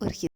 орхідея.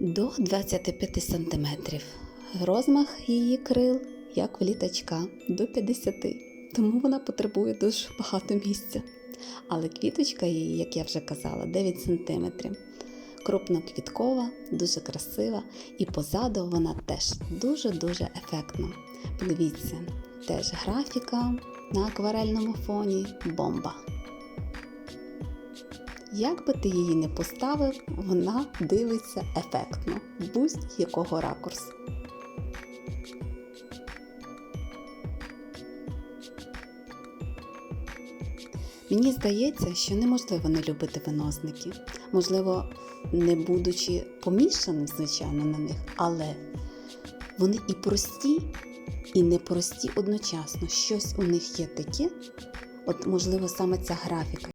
До 25 см. Розмах її крил, як в літачка, до 50 тому вона потребує дуже багато місця. Але квіточка її, як я вже казала, 9 см. Крупноквіткова, дуже красива, і позаду вона теж дуже-дуже ефектна. Подивіться, теж графіка на акварельному фоні бомба. Як би ти її не поставив, вона дивиться ефектно, будь-якого ракурсу. Мені здається, що неможливо не любити винозники. Можливо, не будучи помішаним, звичайно, на них, але вони і прості, і непрості одночасно. Щось у них є таке, от, можливо, саме ця графіка,